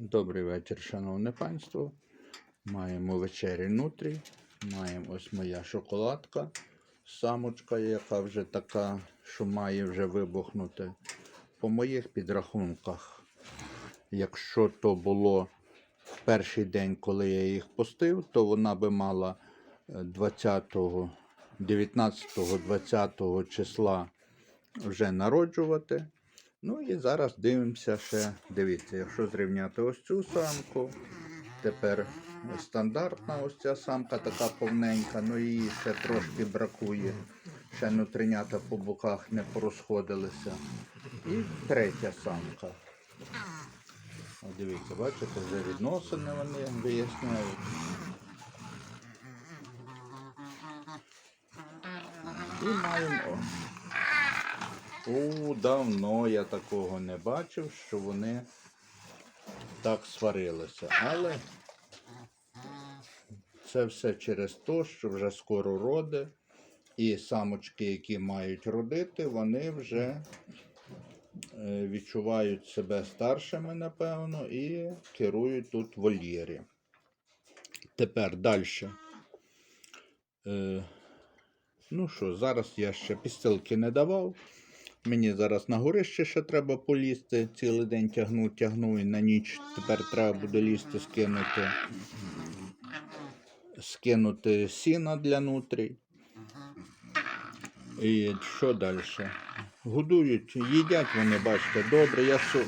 Добрий вечір, шановне панство. Маємо вечері нутрі. Маємо ось моя шоколадка. Самочка, яка вже така, що має вже вибухнути. По моїх підрахунках, якщо то було в перший день, коли я їх пустив, то вона би мала е, 20, 19-20 числа вже народжувати. Ну і зараз дивимося ще. Дивіться, якщо зрівняти ось цю самку, тепер стандартна ось ця самка така повненька, ну її ще трошки бракує. Ще нутринята по боках не порозходилися. І третя самка. О, дивіться, бачите, вже відносини вони виясняють. І маємо. У, давно я такого не бачив, що вони так сварилися. Але це все через те, що вже скоро роди, і самочки, які мають родити, вони вже е, відчувають себе старшими, напевно, і керують тут вольєрі. Тепер далі. Е, ну що, зараз я ще підстилки не давав. Мені зараз на горище ще треба полізти. Цілий день тягну, тягну і на ніч тепер треба буде лізти, скинути. Скинути сіна для нутрій. І що далі? Годують, їдять вони, бачите, добре. Я со...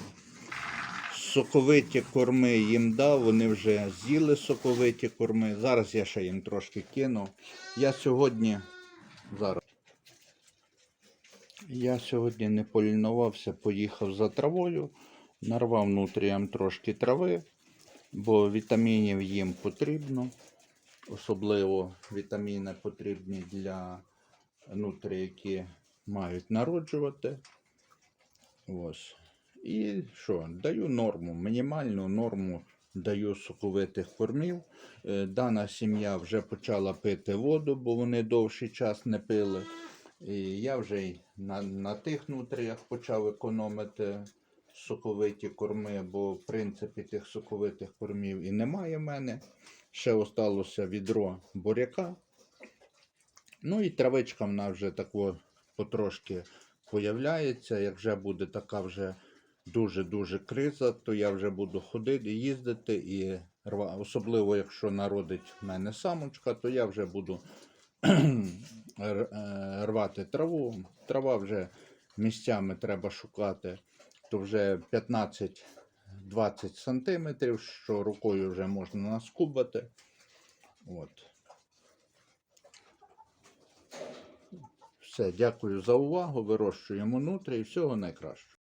соковиті корми їм дав, вони вже з'їли соковиті корми. Зараз я ще їм трошки кину. Я сьогодні зараз. Я сьогодні не полінувався, поїхав за травою, нарвав нутріям трошки трави, бо вітамінів їм потрібно. Особливо вітаміни потрібні для нутрій, які мають народжувати. Ось. І що? Даю норму, мінімальну норму даю соковитих кормів. Е, Дана сім'я вже почала пити воду, бо вони довший час не пили. І я вже й на, на тих нутріях почав економити соковиті корми, бо в принципі тих соковитих кормів і немає в мене. Ще осталося відро буряка. Ну і травичка в нас вже тако потрошки появляється. Як вже буде така вже дуже-дуже криза, то я вже буду ходити, їздити і особливо якщо народить в мене самочка, то я вже буду рвати траву. Трава вже місцями треба шукати, то вже 15-20 сантиметрів, що рукою вже можна наскубати. От. Все, дякую за увагу. Вирощуємо нутрі і всього найкращого.